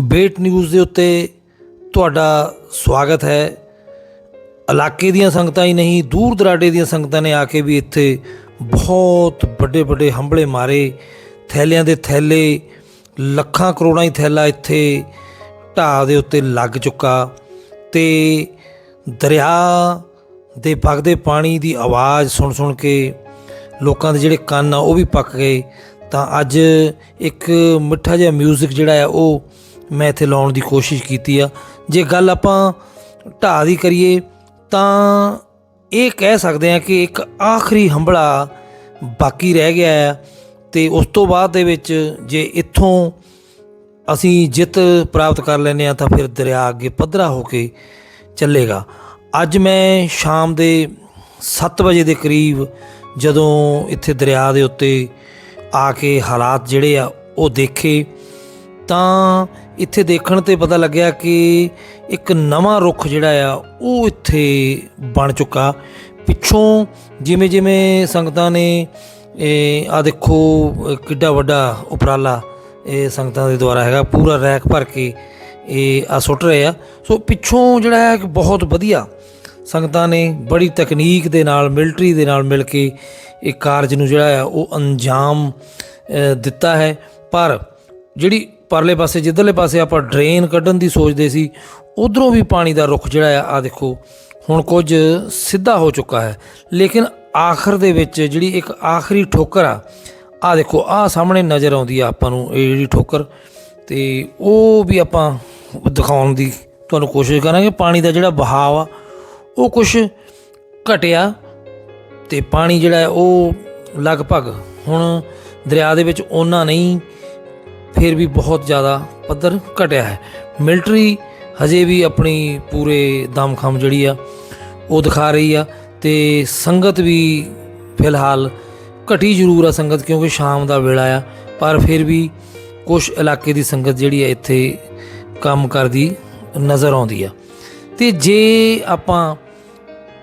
ਬੇਟ news ਦੇ ਉੱਤੇ ਤੁਹਾਡਾ ਸਵਾਗਤ ਹੈ। ਇਲਾਕੇ ਦੀਆਂ ਸੰਗਤਾਂ ਹੀ ਨਹੀਂ, ਦੂਰ ਦਰਾਡੇ ਦੀਆਂ ਸੰਗਤਾਂ ਨੇ ਆ ਕੇ ਵੀ ਇੱਥੇ ਬਹੁਤ ਵੱਡੇ ਵੱਡੇ ਹੰਬਲੇ ਮਾਰੇ। ਥੈਲਿਆਂ ਦੇ ਥੈਲੇ, ਲੱਖਾਂ ਕਰੋੜਾਂ ਹੀ ਥੈਲਾ ਇੱਥੇ ਢਾਹ ਦੇ ਉੱਤੇ ਲੱਗ ਚੁੱਕਾ ਤੇ ਦਰਿਆ ਦੇ ਵਗਦੇ ਪਾਣੀ ਦੀ ਆਵਾਜ਼ ਸੁਣ ਸੁਣ ਕੇ ਲੋਕਾਂ ਦੇ ਜਿਹੜੇ ਕੰਨ ਆ ਉਹ ਵੀ ਪੱਕ ਗਏ। ਤਾਂ ਅੱਜ ਇੱਕ ਮਿੱਠਾ ਜਿਹਾ 뮤직 ਜਿਹੜਾ ਆ, ਉਹ ਮੈਂ ਇੱਥੇ ਲਾਉਣ ਦੀ ਕੋਸ਼ਿਸ਼ ਕੀਤੀ ਆ। ਜੇ ਗੱਲ ਆਪਾਂ ਢਾਹ ਦੀ ਕਰੀਏ, ਤਾਂ ਇਹ ਕਹਿ ਸਕਦੇ ਆ ਕਿ ਇੱਕ ਆਖਰੀ ਹੰਬਲਾ ਬਾਕੀ ਰਹਿ ਗਿਆ ਹੈ ਤੇ ਉਸ ਤੋਂ ਬਾਅਦ ਦੇ ਵਿੱਚ ਜੇ ਇੱਥੋਂ ਅਸੀਂ ਜਿੱਤ ਪ੍ਰਾਪਤ ਕਰ ਲੈਨੇ ਆ, ਤਾਂ ਫਿਰ ਦਰਿਆ ਅੱਗੇ ਪੱਧਰਾ ਹੋ ਕੇ ਚੱਲੇਗਾ। ਅੱਜ ਮੈਂ ਸ਼ਾਮ ਦੇ 7 ਵਜੇ ਦੇ ਕਰੀਬ ਜਦੋਂ ਇੱਥੇ ਦਰਿਆ ਦੇ ਉੱਤੇ ਆ ਕੇ ਹਾਲਾਤ ਜਿਹੜੇ ਆ, ਉਹ ਦੇਖੇ। ਤਾਂ ਇੱਥੇ ਦੇਖਣ ਤੇ ਪਤਾ ਲੱਗਿਆ ਕਿ ਇੱਕ ਨਵਾਂ ਰੁੱਖ ਜਿਹੜਾ ਆ, ਉਹ ਇੱਥੇ ਬਣ ਚੁੱਕਾ। ਪਿੱਛੋਂ ਜਿਵੇਂ ਜਿਵੇਂ ਸੰਗਤਾਂ ਨੇ, ਇਹ ਆ ਦੇਖੋ, ਕਿੱਡਾ ਵੱਡਾ ਉਪਰਾਲਾ ਇਹ ਸੰਗਤਾਂ ਦੇ ਦੁਆਰਾ ਹੈਗਾ, ਪੂਰਾ ਰੈਕ ਭਰ ਕੇ ਇਹ ਆ ਸੁੱਟ ਰਹੇ ਆ। ਸੋ ਪਿੱਛੋਂ ਜਿਹੜਾ ਹੈ ਕਿ ਬਹੁਤ ਵਧੀਆ ਸੰਗਤਾਂ ਨੇ ਬੜੀ ਤਕਨੀਕ ਦੇ ਨਾਲ, ਮਿਲਟਰੀ ਦੇ ਨਾਲ ਮਿਲ ਕੇ ਇਹ ਕਾਰਜ ਨੂੰ ਜਿਹੜਾ ਆ, ਉਹ ਅੰਜਾਮ ਦਿੱਤਾ ਹੈ। ਪਰ ਜਿਹੜੀ ਪਰਲੇ ਪਾਸੇ, ਜਿੱਧਰਲੇ ਪਾਸੇ ਆਪਾਂ ਡਰੇਨ ਕੱਢਣ ਦੀ ਸੋਚਦੇ ਸੀ, ਉਧਰੋਂ ਵੀ ਪਾਣੀ ਦਾ ਰੁੱਖ ਜਿਹੜਾ ਆ ਆ ਦੇਖੋ, ਹੁਣ ਕੁਝ ਸਿੱਧਾ ਹੋ ਚੁੱਕਾ ਹੈ। ਲੇਕਿਨ ਆਖਰ ਦੇ ਵਿੱਚ ਜਿਹੜੀ ਇੱਕ ਆਖਰੀ ਠੋਕਰ ਆ ਆ ਦੇਖੋ ਆ ਸਾਹਮਣੇ ਨਜ਼ਰ ਆਉਂਦੀ ਆ ਆਪਾਂ ਨੂੰ, ਇਹ ਜਿਹੜੀ ਠੋਕਰ, ਤੇ ਉਹ ਵੀ ਆਪਾਂ ਦਿਖਾਉਣ ਦੀ ਤੁਹਾਨੂੰ ਕੋਸ਼ਿਸ਼ ਕਰਾਂਗੇ। ਪਾਣੀ ਦਾ ਜਿਹੜਾ ਬਹਾਵ ਆ, ਉਹ ਕੁਝ ਘਟਿਆ ਤੇ ਪਾਣੀ ਜਿਹੜਾ ਉਹ ਲਗਭਗ ਹੁਣ ਦਰਿਆ ਦੇ ਵਿੱਚ ਉਹਨਾਂ ਨਹੀਂ ਫਿਰ ਵੀ ਬਹੁਤ ਜ਼ਿਆਦਾ ਪੱਧਰ ਘਟਿਆ ਹੈ। ਮਿਲਟਰੀ ਹਜੇ ਵੀ ਆਪਣੀ ਪੂਰੇ ਦਮਖਮ ਜਿਹੜੀ ਆ, ਉਹ ਦਿਖਾ ਰਹੀ ਆ ਤੇ ਸੰਗਤ ਵੀ ਫਿਲਹਾਲ ਘਟੀ ਜ਼ਰੂਰ ਆ ਸੰਗਤ ਕਿਉਂਕਿ ਸ਼ਾਮ ਦਾ ਵੇਲਾ ਆ, ਪਰ ਫਿਰ ਵੀ ਕੁਝ ਇਲਾਕੇ ਦੀ ਸੰਗਤ ਜਿਹੜੀ ਆ ਇੱਥੇ ਕੰਮ ਕਰਦੀ ਨਜ਼ਰ ਆਉਂਦੀ ਆ। ਤੇ ਜੇ ਆਪਾਂ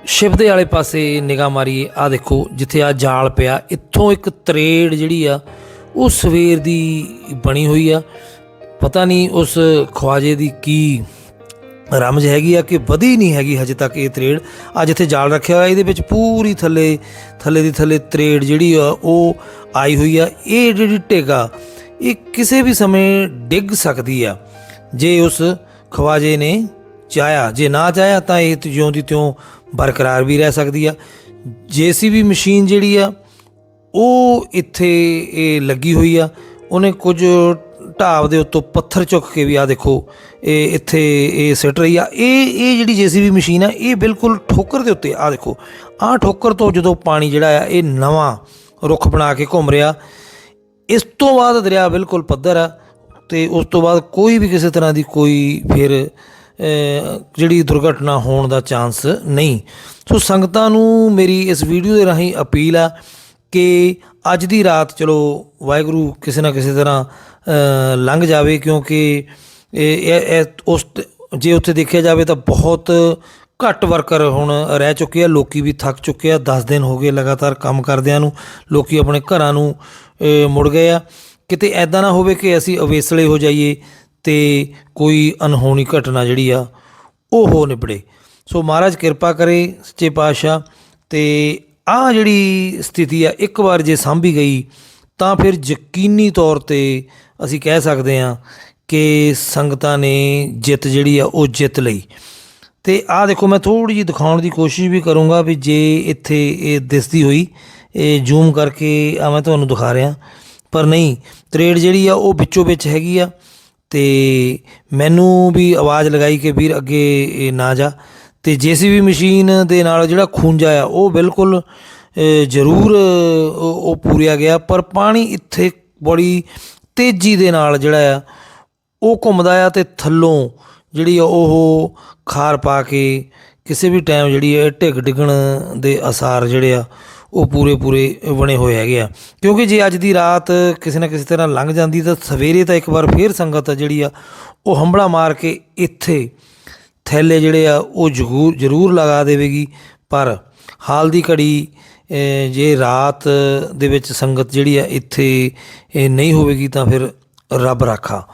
ਸ਼ਿਵ ਦੇ ਵਾਲੇ ਪਾਸੇ ਨਿਗਾਹ ਮਾਰੀਏ ਆ ਦੇਖੋ ਜਿੱਥੇ ਆ ਜਾਲ ਪਿਆ, ਇੱਥੋਂ ਇੱਕ ਤਰੇੜ ਜਿਹੜੀ ਆ ਉਹ ਸਵੇਰ ਦੀ ਬਣੀ ਹੋਈ ਆ। ਪਤਾ ਨਹੀਂ ਉਸ ਖਵਾਜੇ ਦੀ ਕੀ ਰਮਜ ਹੈਗੀ ਆ ਕਿ ਵਧੀ ਨਹੀਂ ਹੈਗੀ ਹਜੇ ਤੱਕ ਇਹ ਤਰੇੜ। ਆ ਜਿੱਥੇ ਜਾਲ ਰੱਖਿਆ ਹੋਇਆ, ਇਹਦੇ ਵਿੱਚ ਪੂਰੀ ਥੱਲੇ ਥੱਲੇ ਦੀ ਥੱਲੇ ਤਰੇੜ ਜਿਹੜੀ ਆ, ਉਹ ਆਈ ਹੋਈ ਆ। ਇਹ ਜਿਹੜੀ ਢੇਗਾ ਇਹ ਕਿਸੇ ਵੀ ਸਮੇਂ ਡਿੱਗ ਸਕਦੀ ਆ। ਜੇ ਉਸ ਖਵਾਜੇ ਨੇ ਚਾਹਿਆ, ਜੇ ਨਾ ਚਾਹਿਆ ਤਾਂ ਇਹ ਜਿਉਂ ਦੀ ਤਿਉਂ ਬਰਕਰਾਰ ਵੀ ਰਹਿ ਸਕਦੀ ਆ। ਜੀਸੀਬੀ ਮਸ਼ੀਨ ਜਿਹੜੀ ਆ ਉਹ ਇੱਥੇ, ਇਹ ਲੱਗੀ ਹੋਈ ਆ। ਉਹਨੇ ਕੁਝ ਢਾਬ ਦੇ ਉੱਤੋਂ ਪੱਥਰ ਚੁੱਕ ਕੇ ਵੀ ਆ ਦੇਖੋ, ਇਹ ਇੱਥੇ ਇਹ ਸਿੱਟ ਰਹੀ ਆ। ਇਹ ਇਹ ਜਿਹੜੀ ਜੀਸੀਬੀ ਮਸ਼ੀਨ ਆ, ਇਹ ਬਿਲਕੁਲ ਠੋਕਰ ਦੇ ਉੱਤੇ ਆ ਦੇਖੋ, ਆਹ ਠੋਕਰ ਤੋਂ ਜਦੋਂ ਪਾਣੀ ਜਿਹੜਾ ਆ, ਇਹ ਨਵਾਂ ਰੁੱਖ ਬਣਾ ਕੇ ਘੁੰਮ ਰਿਹਾ। ਇਸ ਤੋਂ ਬਾਅਦ ਦਰਿਆ ਬਿਲਕੁਲ ਪੱਧਰ ਆ ਤੇ ਉਸ ਤੋਂ ਬਾਅਦ ਕੋਈ ਵੀ ਕਿਸੇ ਤਰ੍ਹਾਂ ਦੀ ਕੋਈ ਫਿਰ ਜਿਹੜੀ ਦੁਰਘਟਨਾ ਹੋਣ ਦਾ ਚਾਂਸ ਨਹੀਂ। ਸੋ ਸੰਗਤਾਂ ਨੂੰ ਮੇਰੀ ਇਸ ਵੀਡੀਓ ਦੇ ਰਾਹੀਂ ਅਪੀਲ ਆ ਕਿ ਅੱਜ ਦੀ ਰਾਤ ਚਲੋ ਵਾਹਿਗੁਰੂ ਕਿਸੇ ਨਾ ਕਿਸੇ ਤਰ੍ਹਾਂ ਲੰਘ ਜਾਵੇ ਕਿਉਂਕਿ ਇਹ, ਇਹ- ਉਸ ਜੇ ਉੱਥੇ ਦੇਖਿਆ ਜਾਵੇ ਤਾਂ ਬਹੁਤ ਘੱਟ ਵਰਕਰ ਹੁਣ ਰਹਿ ਚੁੱਕੇ ਆ, ਲੋਕੀ ਵੀ ਥੱਕ ਚੁੱਕੇ ਆ 10 ਦਿਨ ਹੋ ਗਏ ਲਗਾਤਾਰ ਕੰਮ ਕਰਦਿਆਂ ਨੂੰ, ਲੋਕੀ ਆਪਣੇ ਘਰਾਂ ਨੂੰ ਮੁੜ ਗਏ ਆ। ਕਿਤੇ ਐਦਾਂ ਨਾ ਹੋਵੇ ਕਿ ਅਸੀਂ ਅਵੇਸਲੇ ਹੋ ਜਾਈਏ ਤੇ ਕੋਈ ਅਨਹੋਣੀ ਘਟਨਾ ਜਿਹੜੀ ਆ, ਉਹ ਹੋ ਨਿਬੜੇ। ਸੋ ਮਹਾਰਾਜ ਕਿਰਪਾ ਕਰੇ ਸੱਚੇ ਪਾਤਸ਼ਾਹ ਤੇ ਆਹ ਜਿਹੜੀ ਸਥਿਤੀ ਆ, ਇੱਕ ਵਾਰ ਜੇ ਸਾਂਭੀ ਗਈ, ਤਾਂ ਫਿਰ ਯਕੀਨੀ ਤੌਰ ਤੇ ਅਸੀਂ ਕਹਿ ਸਕਦੇ ਹਾਂ ਕਿ ਸੰਗਤਾਂ ਨੇ ਜਿੱਤ ਜਿਹੜੀ ਆ, ਉਹ ਜਿੱਤ ਲਈ। ਤੇ ਆਹ ਦੇਖੋ, ਮੈਂ ਥੋੜੀ ਜਿਹੀ ਦਿਖਾਉਣ ਦੀ ਕੋਸ਼ਿਸ਼ ਵੀ ਕਰੂੰਗਾ ਵੀ ਜੇ ਇੱਥੇ ਇਹ ਦਿਸਦੀ ਹੋਈ, ਇਹ ਜ਼ੂਮ ਕਰਕੇ ਆ ਮੈਂ ਤੁਹਾਨੂੰ ਦਿਖਾ ਰਿਹਾ। ਪਰ ਨਹੀਂ, ਤਰੇੜ ਜਿਹੜੀ ਆ, ਉਹ ਵਿੱਚੋਂ ਵਿੱਚ ਹੈਗੀ ਆ। ਤੇ ਮੈਨੂੰ ਵੀ ਆਵਾਜ਼ ਲਗਾਈ ਕਿ ਵੀਰ ਅੱਗੇ ਇਹ ਨਾ ਜਾ। ਤੇ ਜੀਸੀਬੀ ਮਸ਼ੀਨ ਦੇ ਨਾਲ ਜਿਹੜਾ ਖੂੰਜਾ ਆ ਉਹ ਬਿਲਕੁਲ ਜ਼ਰੂਰ ਉਹ ਪੂਰਿਆ ਗਿਆ। ਪਰ ਪਾਣੀ ਇੱਥੇ ਬੜੀ ਤੇਜ਼ੀ ਦੇ ਨਾਲ ਜਿਹੜਾ ਆ, ਉਹ ਘੁੰਮਦਾ ਆ ਤੇ ਥੱਲੋਂ ਜਿਹੜੀ ਆ ਉਹ ਖਾਰ ਪਾ ਕੇ ਕਿਸੇ ਵੀ ਟਾਈਮ ਜਿਹੜੀ ਹੈ ਢਿੱਗ ਡਿੱਗਣ ਦੇ ਅਸਾਰ ਜਿਹੜੇ ਆ, ਉਹ ਪੂਰੇ ਪੂਰੇ ਬਣੇ ਹੋਏ ਹੈਗੇ ਆ। ਕਿਉਂਕਿ ਜੇ ਅੱਜ ਦੀ ਰਾਤ ਕਿਸੇ ਨਾ ਕਿਸੇ ਤਰ੍ਹਾਂ ਲੰਘ ਜਾਂਦੀ ਤਾਂ ਸਵੇਰੇ ਤਾਂ ਇੱਕ ਵਾਰ ਫੇਰ ਸੰਗਤ ਆ ਜਿਹੜੀ ਆ, ਉਹ ਹੰਬੜਾ ਮਾਰ ਕੇ ਇੱਥੇ ਥੈਲੇ ਜਿਹੜੇ ਆ, ਉਹ ਜ਼ਰੂਰ ਜ਼ਰੂਰ ਲਗਾ ਦੇਵੇਗੀ। ਪਰ ਹਾਲ ਦੀ ਘੜੀ ਜੇ ਰਾਤ ਦੇ ਵਿੱਚ ਸੰਗਤ ਜਿਹੜੀ ਆ, ਇੱਥੇ ਨਹੀਂ ਹੋਵੇਗੀ ਤਾਂ ਫਿਰ ਰੱਬ ਰਾਖਾ।